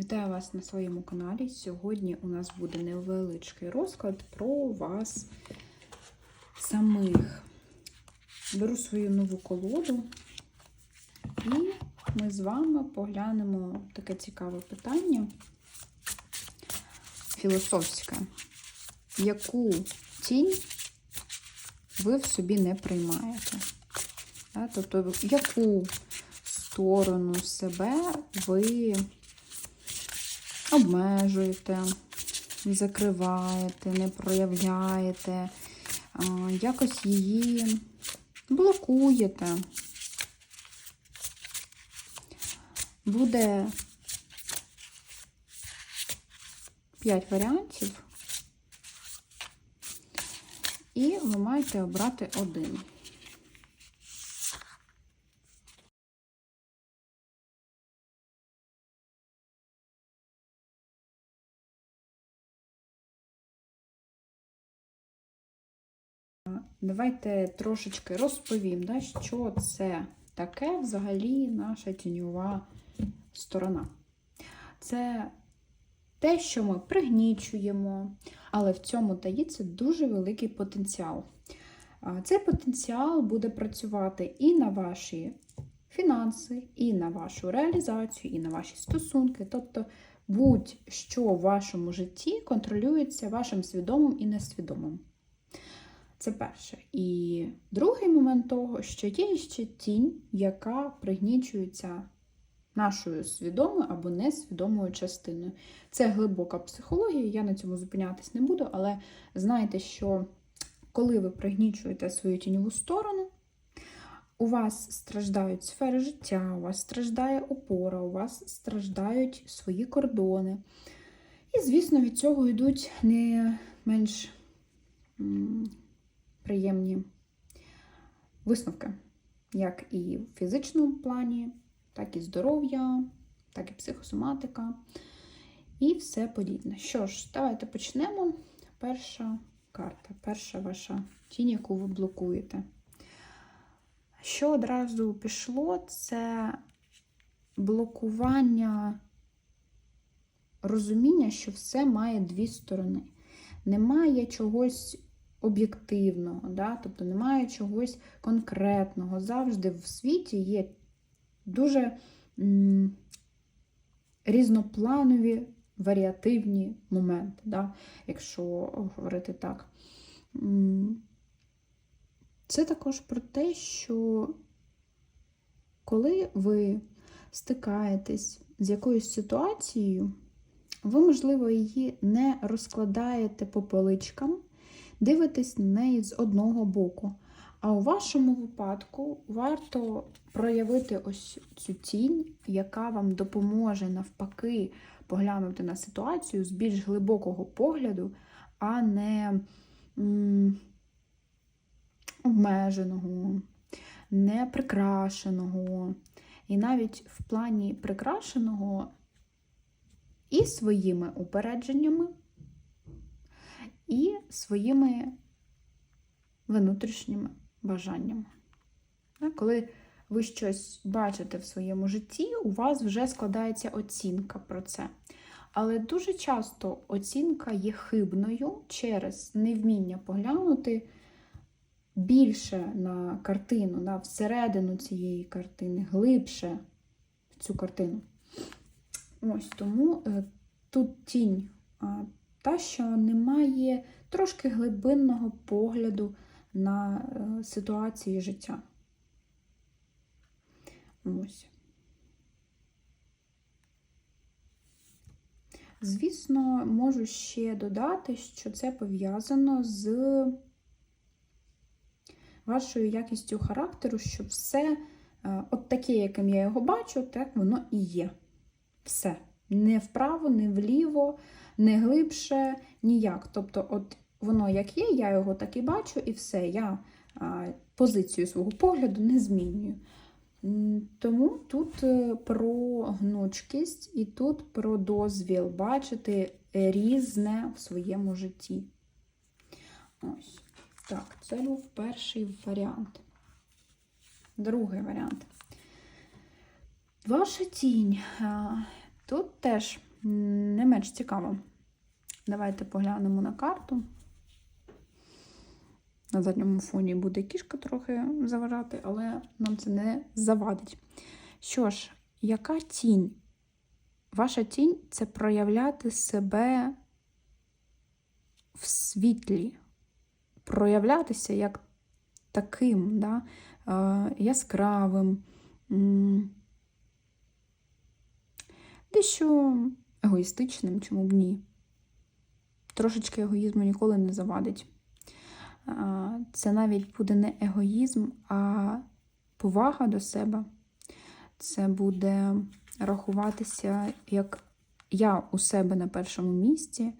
Вітаю вас на своєму каналі. Сьогодні у нас буде невеличкий розклад про вас самих. Беру свою нову колоду, і ми з вами поглянемо таке цікаве питання філософське. Яку тінь ви в собі не приймаєте? Тобто, яку сторону себе ви обмежуєте, закриваєте, не проявляєте, якось її блокуєте. Буде 5 варіантів, і ви маєте обрати один. Давайте трошечки розповім, да, що це таке взагалі наша тіньова сторона. Це те, що ми пригнічуємо, але в цьому таїться дуже великий потенціал. Цей потенціал буде працювати і на ваші фінанси, і на вашу реалізацію, і на ваші стосунки. Тобто, будь-що в вашому житті контролюється вашим свідомим і несвідомим. Це перше. І другий момент того, що є ще тінь, яка пригнічується нашою свідомою або несвідомою частиною. Це глибока психологія, я на цьому зупинятись не буду, але знайте, що коли ви пригнічуєте свою тіньову сторону, у вас страждають сфери життя, у вас страждає опора, у вас страждають свої кордони. І, звісно, від цього йдуть не менш приємні висновки, як і в фізичному плані, так і здоров'я, так і психосоматика і все подібне. Що ж, давайте почнемо. Перша карта, перша ваша тінь, яку ви блокуєте. Що одразу пішло, це блокування розуміння, що все має дві сторони. Немає чогось об'єктивного, да? тобто немає чогось конкретного. Завжди в світі є дуже м різнопланові варіативні моменти, да? якщо говорити так. Це також про те, що коли ви стикаєтесь з якоюсь ситуацією, ви, можливо, її не розкладаєте по поличкам, дивитесь на неї з одного боку. А у вашому випадку варто проявити ось цю тінь, яка вам допоможе навпаки поглянути на ситуацію з більш глибокого погляду, а не м обмеженого, не прикрашеного. І навіть в плані прикрашеного і своїми упередженнями, і своїми внутрішніми бажаннями. Коли ви щось бачите в своєму житті, у вас вже складається оцінка про це. Але дуже часто оцінка є хибною через невміння поглянути більше на картину, да, всередину цієї картини, глибше в цю картину. Ось тому е, тут тінь та, що немає трошки глибинного погляду на е, ситуації життя. Ось. Звісно, можу ще додати, що це пов'язано з вашою якістю характеру, що все, е, от таке, яким я його бачу, так воно і є. Все. Не вправо, не вліво, не глибше, ніяк. Тобто, от воно як є, я його так і бачу, і все. Я позицію свого погляду не змінюю. Тому тут е, про гнучкість і тут про дозвіл бачити різне в своєму житті. Ось. Так, це був перший варіант. Другий варіант. Ваша тінь. Тут теж не менш цікаво. Давайте поглянемо на карту. На задньому фоні буде кішка трохи заважати, але нам це не завадить. Що ж, яка тінь? Ваша тінь це проявляти себе в світлі, проявлятися як таким, да? е, яскравим, дещо егоїстичним, чому б ні. Трошечки егоїзму ніколи не завадить. Це навіть буде не егоїзм, а повага до себе. Це буде рахуватися, як я у себе на першому місці,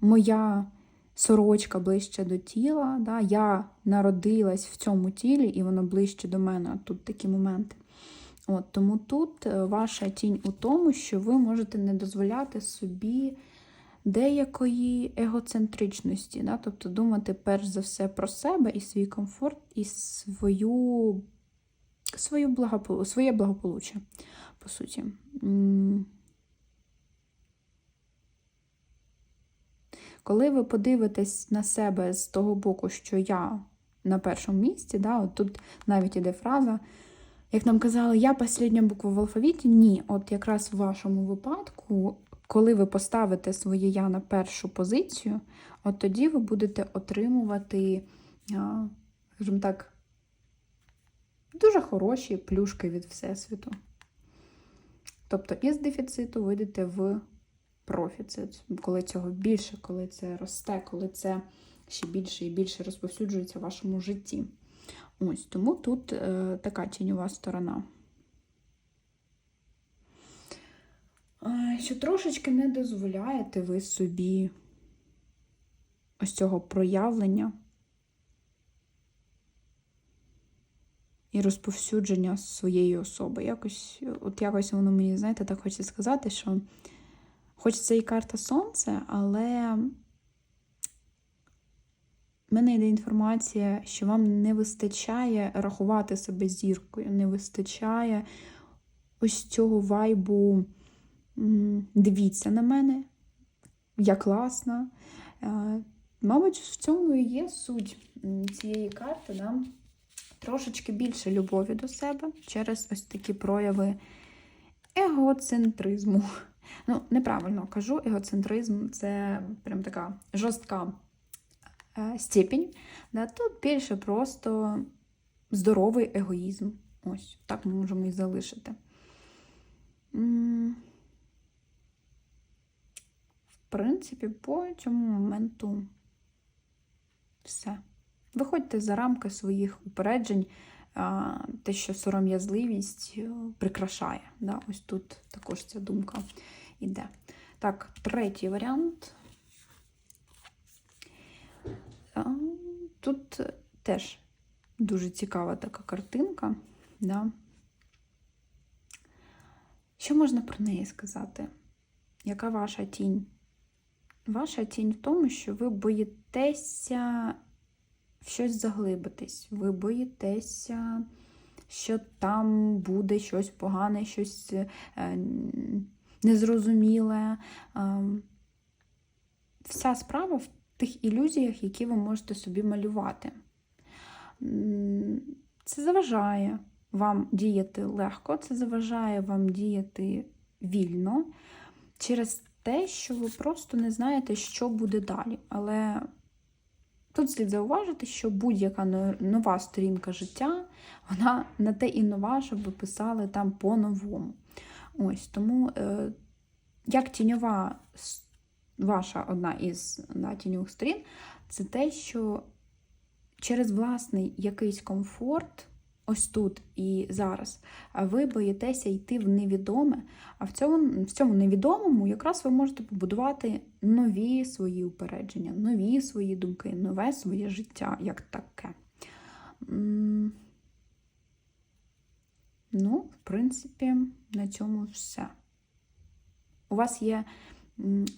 моя сорочка ближче до тіла. Да? Я народилась в цьому тілі, і воно ближче до мене. Тут такі моменти. От, Тому тут е, ваша тінь у тому, що ви можете не дозволяти собі деякої егоцентричності, да? тобто думати перш за все про себе і свій комфорт, і свою, свою благополу... своє благополуччя, по суті. Коли ви подивитесь на себе з того боку, що я на першому місці, да, от тут навіть іде фраза, як нам казали, я последня буква в алфавіті. Ні, от якраз в вашому випадку, коли ви поставите своє я на першу позицію, от тоді ви будете отримувати, скажімо так, дуже хороші плюшки від Всесвіту. Тобто із дефіциту вийдете в профіцит, коли цього більше, коли це росте, коли це ще більше і більше розповсюджується в вашому житті. Ось тому тут е, така тіньова сторона. Е, що трошечки не дозволяєте ви собі ось цього проявлення і розповсюдження своєї особи. Якось, от якось воно мені, знаєте, так хочеться сказати, що хоч це і карта Сонце, але в мене йде інформація, що вам не вистачає рахувати себе зіркою, не вистачає ось цього вайбу. Дивіться на мене, я класна. Е, Мабуть, в цьому і є суть цієї карти. Да? Трошечки більше любові до себе через ось такі прояви егоцентризму. Ну, неправильно кажу, егоцентризм це прям така жорстка степінь. Да? Тут більше просто здоровий егоїзм. Ось, так ми можемо і залишити. В принципі, по цьому моменту все. Виходьте за рамки своїх упереджень, те, що сором'язливість е, прикрашає. Да? Ось тут також ця думка йде. Так, третій варіант. Тут теж дуже цікава така картинка. Да? Що можна про неї сказати? Яка ваша тінь? Ваша тінь в тому, що ви боїтеся в щось заглибитись. Ви боїтеся, що там буде щось погане, щось е, незрозуміле. Е, вся справа в тих ілюзіях, які ви можете собі малювати. Це заважає вам діяти легко, це заважає вам діяти вільно через те, що ви просто не знаєте, що буде далі. Але тут слід зауважити, що будь-яка нова сторінка життя, вона на те і нова, щоб ви писали там по-новому. Ось тому, е, як тіньова с- ваша одна із да, тіньових сторін, це те, що через власний якийсь комфорт, ось тут і зараз, ви боїтеся йти в невідоме, а в цьому, в цьому невідомому якраз ви можете побудувати нові свої упередження, нові свої думки, нове своє життя як таке. Ну, в принципі, на цьому все. У вас є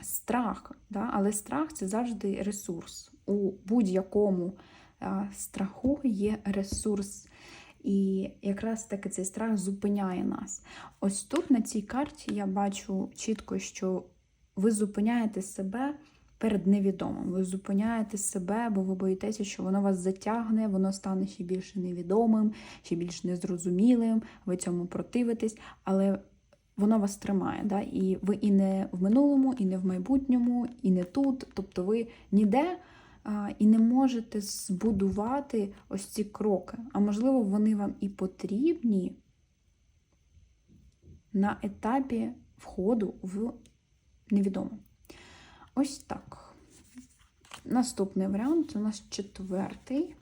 страх, да? але страх це завжди ресурс. У будь-якому страху є ресурс. І якраз таки цей страх зупиняє нас. Ось тут на цій карті я бачу чітко, що ви зупиняєте себе перед невідомим. Ви зупиняєте себе, бо ви боїтеся, що воно вас затягне, воно стане ще більше невідомим, ще більш незрозумілим, ви цьому противитесь, але воно вас тримає. Да? І ви і не в минулому, і не в майбутньому, і не тут. Тобто ви ніде а, і не можете збудувати ось ці кроки. А можливо, вони вам і потрібні на етапі входу в невідоме. Ось так. Наступний варіант у нас четвертий.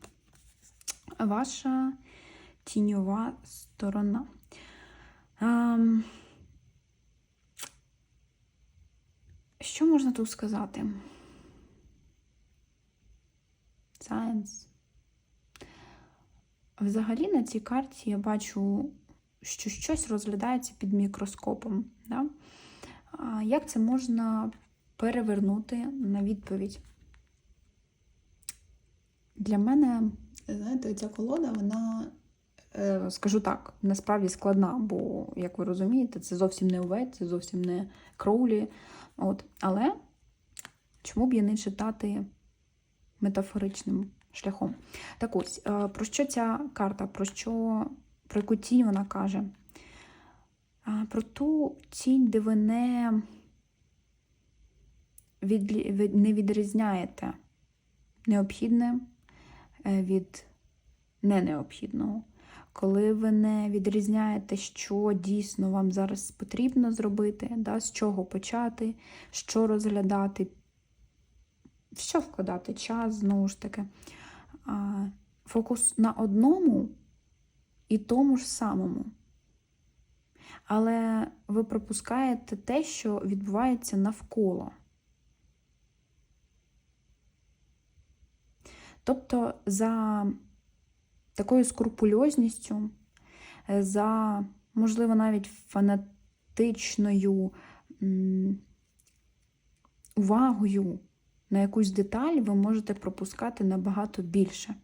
Ваша тіньова сторона. Ем, Що можна тут сказати? Science. Взагалі на цій карті я бачу, що щось розглядається під мікроскопом. Да? Як це можна перевернути на відповідь? Для мене, знаєте, ця колода, вона, скажу так, насправді складна, бо, як ви розумієте, це зовсім не увесь, це зовсім не кроулі. От. Але чому б я не читати метафоричним шляхом? Так ось, е, про що ця карта, про що, про яку тінь вона каже? Е, Про ту тінь, де ви не, від, не відрізняєте необхідне е, від ненеобхідного. Коли ви не відрізняєте, що дійсно вам зараз потрібно зробити, да, з чого почати, що розглядати, що вкладати час, знову ж таки. А, Фокус на одному і тому ж самому. Але ви пропускаєте те, що відбувається навколо. Тобто за такою скрупульозністю, е, за, можливо, навіть фанатичною увагою на якусь деталь ви можете пропускати набагато більше.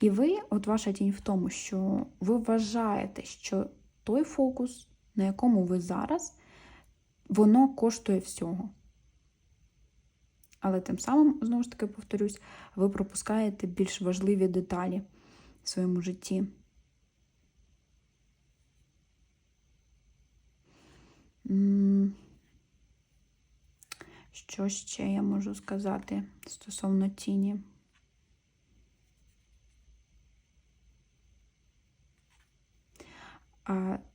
І ви, от ваша тінь в тому, що ви вважаєте, що той фокус, на якому ви зараз, воно коштує всього. Але тим самим, знову ж таки, повторюсь, ви пропускаєте більш важливі деталі своєму житті. Що ще я можу сказати стосовно тіні?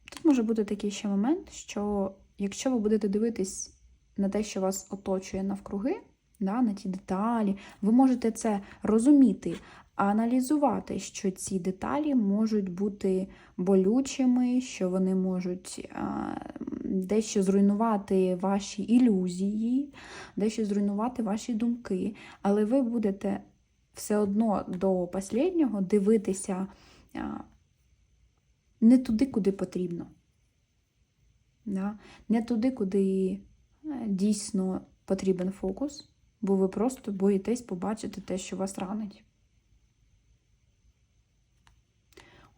Тут може бути такий ще момент, що якщо ви будете дивитись на те, що вас оточує навкруги, да, на ті деталі, ви можете це розуміти, аналізувати, що ці деталі можуть бути болючими, що вони можуть а, дещо зруйнувати ваші ілюзії, дещо зруйнувати ваші думки, але ви будете все одно до останнього дивитися а, не туди, куди потрібно. Да? Не туди, куди дійсно потрібен фокус, бо ви просто боїтесь побачити те, що вас ранить.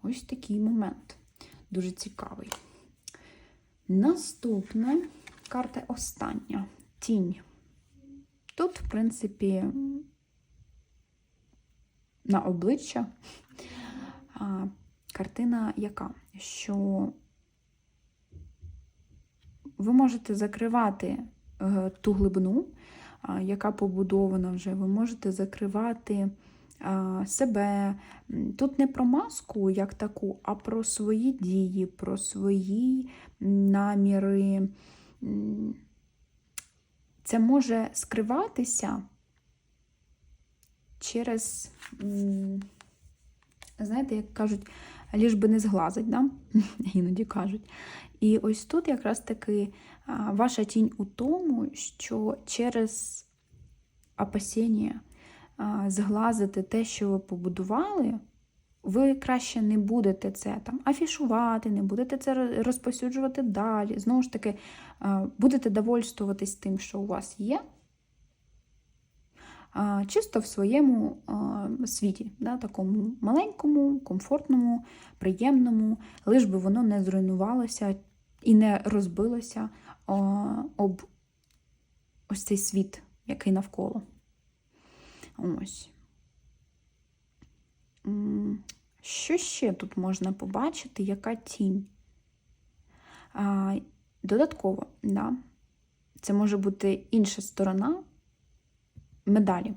Ось такий момент. Дуже цікавий. Наступна карта остання тінь. Тут, в принципі, на обличчя картина яка? Що ви можете закривати е, ту глибину, яка побудована вже, ви можете закривати себе. Тут не про маску як таку, а про свої дії, про свої наміри. Це може скриватися через, знаєте, як кажуть, ліж би не зглазить, да? іноді кажуть. І ось тут якраз таки ваша тінь у тому, що через опасіння зглазити те, що ви побудували, ви краще не будете це там афішувати, не будете це розпосюджувати далі. Знову ж таки, будете довольствуватись тим, що у вас є. чисто в своєму світі, да, такому маленькому, комфортному, приємному, лиш би воно не зруйнувалося і не розбилося об ось цей світ, який навколо. Ось. Що ще тут можна побачити? Яка тінь? А, додатково, да? це може бути інша сторона медалі.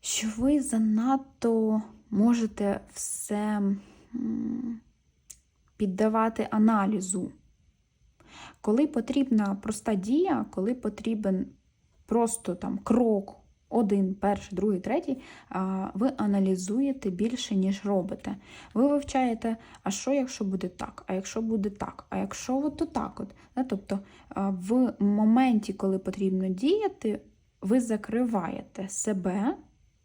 Що ви занадто можете все піддавати аналізу. Коли потрібна проста дія, коли потрібен просто там крок, один, перший, другий, третій, ви аналізуєте більше, ніж робите. Ви вивчаєте, а що, якщо буде так, а якщо буде так, а якщо от отак от. Тобто в моменті, коли потрібно діяти, ви закриваєте себе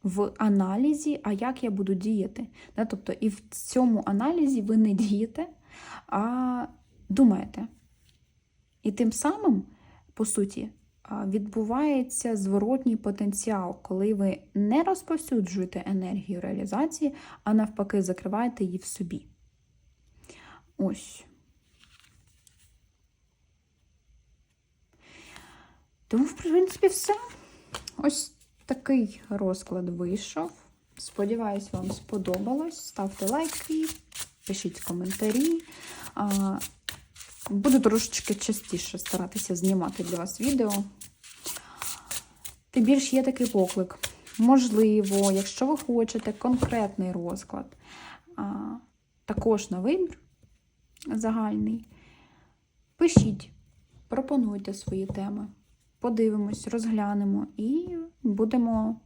в аналізі, а як я буду діяти. Тобто, і в цьому аналізі ви не дієте, а думаєте. І тим самим, по суті, відбувається зворотній потенціал, коли ви не розповсюджуєте енергію реалізації, а навпаки, закриваєте її в собі. Ось. Тому, в принципі, все. Ось такий розклад вийшов. Сподіваюсь, вам сподобалось. Ставте лайки, пишіть коментарі. Буду трошечки частіше старатися знімати для вас відео. Тим більш є такий поклик. Можливо, якщо ви хочете конкретний розклад, а, також на вибір загальний, пишіть, пропонуйте свої теми. Подивимось, розглянемо і будемо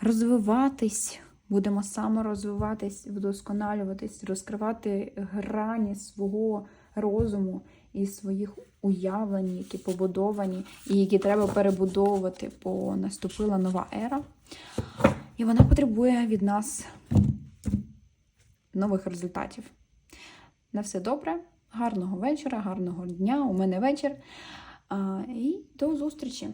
розвиватись, будемо саморозвиватись, вдосконалюватись, розкривати грані свого розуму і своїх уявлень, які побудовані, і які треба перебудовувати, бо наступила нова ера. І вона потребує від нас нових результатів. На все добре, гарного вечора, гарного дня. У мене вечір. І до зустрічі!